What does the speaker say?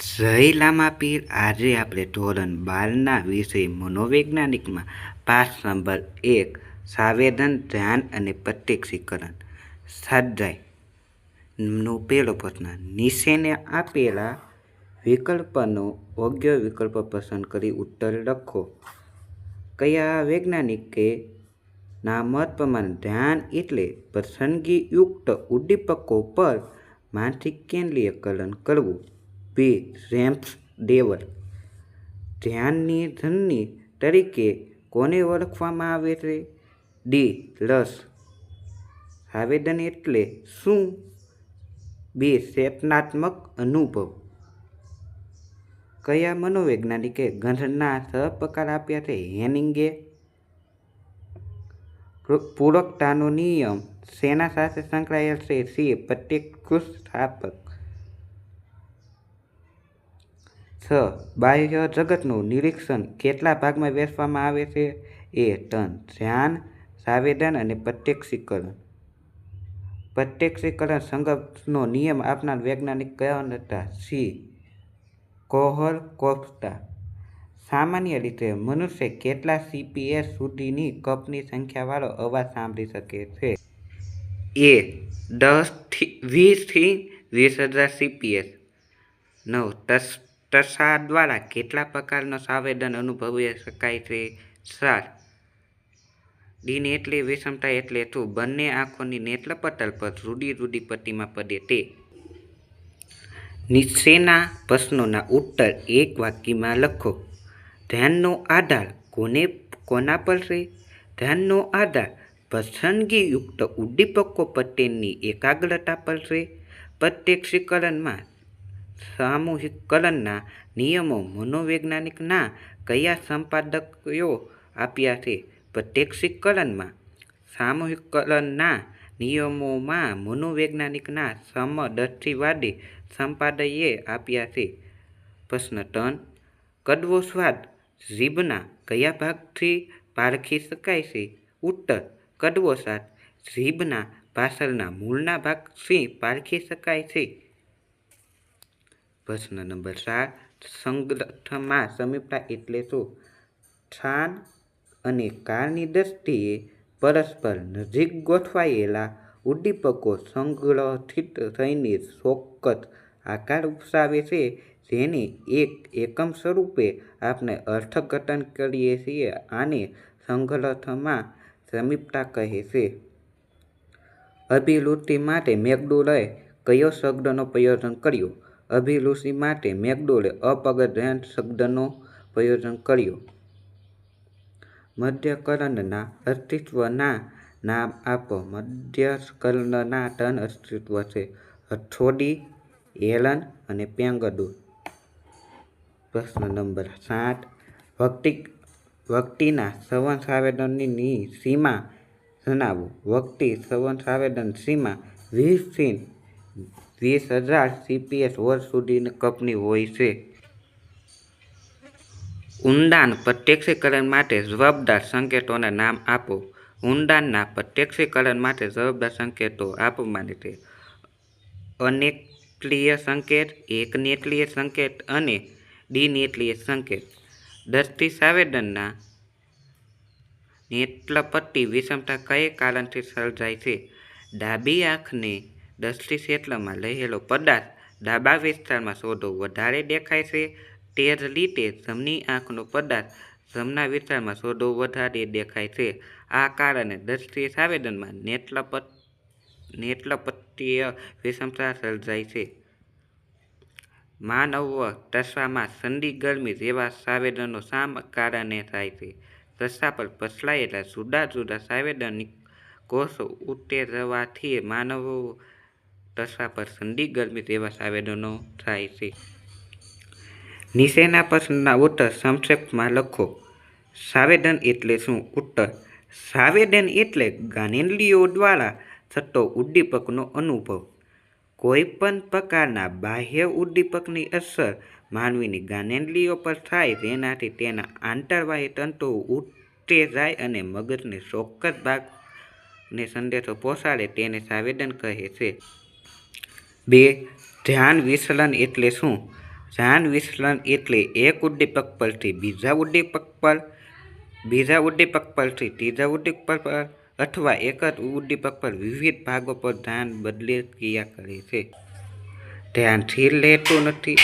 જય લામાપીર આજે આપણે ધોરણ બારના વિષય મનોવૈજ્ઞાનિકમાં પાઠ નંબર એક સાવેદન ધ્યાન અને પ્રત્યક્ષીકરણ. સ્વાધ્યાય નો પહેલો પ્રશ્ન નીચેને આપેલા વિકલ્પનો યોગ્ય વિકલ્પ પસંદ કરી ઉત્તર લખો. કયા વૈજ્ઞાનિકે ના મત પ્રમાણે ધ્યાન એટલે પસંદગીયુક્ત ઉદ્દીપકો પર માનસિક કેન્દ્રીયકરણ કરવું? બે જેમ્સ ડેવલ. ધ્યાનની ધનની તરીકે કોને ઓળખવામાં આવે છે? ડી. લસ. આવેદન એટલે શું? બે. ચેતનાત્મક અનુભવ. કયા મનોવૈજ્ઞાનિકે ગંધના છ આપ્યા છે? હેનિંગે પૂરકતાનો નિયમ શેના સાથે સંકળાયેલ છે. સી. પ્રત્યેક સ્થાપક છ બાહ્ય જગતનું નિરીક્ષણ કેટલા ભાગમાં વહેંચવામાં આવે છે? એ ટન ધ્યાન, સાવેદન અને પ્રત્યક્ષીકરણ. પ્રત્યક્ષીકરણ સંગતનો નિયમ આપનાર વૈજ્ઞાનિક કયા હતા? સી. કોહર કોફતા. સામાન્ય રીતે મનુષ્ય કેટલા સીપીએસ સુધીની કપની સંખ્યાવાળો અવાજ સાંભળી શકે છે? એ દસથી, વીસથી વીસ હજાર સીપીએસ નવ તસ તસા દ્વારા કેટલા પ્રકારનો સંવેદન અનુભવી શકાય છે? સાર. દિન એટલે વિષમતા એટલે શું બંને આંખોની નેત્ર પટલ પર રૂડી રૂડી પટ્ટીમાં પડે તે. નીચેના પ્રશ્નોના ઉત્તર એક વાક્યમાં લખો. ધ્યાનનો આધાર કોને, કોના પર છે? ધ્યાનનો આધાર પસંદગીયુક્ત ઉદ્દીપકો પ્રત્યેની એકાગ્રતા પર છે. પ્રત્યક્ષીકરણમાં સામૂહિકકરણના નિયમો મનોવૈજ્ઞાનિકના કયા સંપાદકીઓ આપ્યા છે? પ્રત્યક્ષિક કલનમાં સામૂહિક કલનના નિયમોમાં મનોવૈજ્ઞાનિકના સમદર્શીવાદી સંપાદકીએ આપ્યા છે. પ્રશ્ન ત્રણ. કડવો સ્વાદ જીભના કયા ભાગથી પારખી શકાય છે? ઉત્તર. કડવો સ્વાદ જીભના પાછળના મૂળના ભાગથી પારખી શકાય છે. પ્રશ્ન નંબર સાત સંગ્રહમાં સમીપતા એટલે શું? સ્થાન અને કાળની દ્રષ્ટિએ પરસ્પર નજીક ગોઠવાયેલા ઉદ્દીપકો સંગ્રહિત થઈને ચોક્કસ આકાર ઉપસાવે છે, જેને એક એકમ સ્વરૂપે આપણે અર્થઘટન કરીએ છીએ આને સંગ્રહમાં સમીપતા કહે છે. અભિવૃદ્ધિ માટે મેકડોનલ્ડે કયો શબ્દનો પ્રયોજન કર્યો? અભિવ્યક્તિ માટે મેકડોલે અપગ્રહણ શબ્દનો પ્રયોજન કર્યો. મધ્યકરણના અસ્તિત્વના નામ આપો. મધ્યકરણના ત્રણ અસ્તિત્વ છે. હથોડી, હેલન અને પેંગડો પ્રશ્ન નંબર સાત. ભક્તિ વ્યક્તિના શ્રવણ સંવેદનની સીમા જણાવો. વ્યક્તિ શ્રવણ સંવેદન સીમા વીસથી વીસ હજાર સીપીએસ વર્ષ સુધીની કપની હોય છે. ઊંડાણ પ્રત્યક્ષીકરણ માટે જવાબદાર સંકેતોના નામ આપો. ઊંડાણના પ્રત્યક્ષીકરણ માટે જવાબદાર સંકેતો આપવામાં છે અનેકલીય સંકેત એકનેત્રીય સંકેત અને દ્વિનેત્રીય સંકેત. દ્રષ્ટિ સંવેદનના નેત્રપટ્ટી વિષમતા કઈ કારણથી સર્જાય છે? ડાબી આંખને દ્રષ્ટિ ક્ષેત્રમાં લહેલો પદાર્થ ડાબા વિસ્તારમાં શોધો વધારે દેખાય છે. તે જ રીતે જમની આંખનો પદાર્થ જમના વિસ્તારમાં શોધો વધારે દેખાય છે. આ કારણે દસથી સંવેદનમાં નેત્રપટ નેત્રપટ્ટીય વિષમતા સર્જાય છે. માનવ તસવામાં ઠંડી ગરમી જેવા સંવેદનો શા કારણે થાય છે. રસ્તા પર પસલાયેલા જુદા જુદા સંવેદનિક કોષો ઉત્તેજવાથી માનવ ત્વચા પર ઠંડી ગરમી તેવા સંવેદનો થાય છે. નીચેના પ્રશ્નના ઉત્તર સંક્ષેપમાં લખો. સાવેદન એટલે શું? ઉત્તર, સાવેદન એટલે જ્ઞાનેન્દ્રિયો દ્વારા થતો ઉદ્દીપકનો અનુભવ. કોઈપણ પ્રકારના બાહ્ય ઉદ્દીપકની અસર માનવીની જ્ઞાનેન્દ્રિયો પર થાય જેનાથી તેના આંતરબાહ્ય તંતુઓ જાય અને મગજને ચોક્કસ ભાગને સંદેશો પહોંચાડે તેને સાવેદન કહે છે. બે, ધ્યાન વિચલન એટલે શું? ધ્યાન વિચલન એટલે એક ઉદ્દીપક પરથી બીજા ઉદ્દીપક પર, બીજા ઉદ્દીપક પરથી ત્રીજા ઉદ્દીપક પર અથવા એક જ ઉદ્દીપક પર વિવિધ ભાગો પર ધ્યાન બદલી ક્રિયા કરે છે. ધ્યાન સ્થિર રહેતું નથી.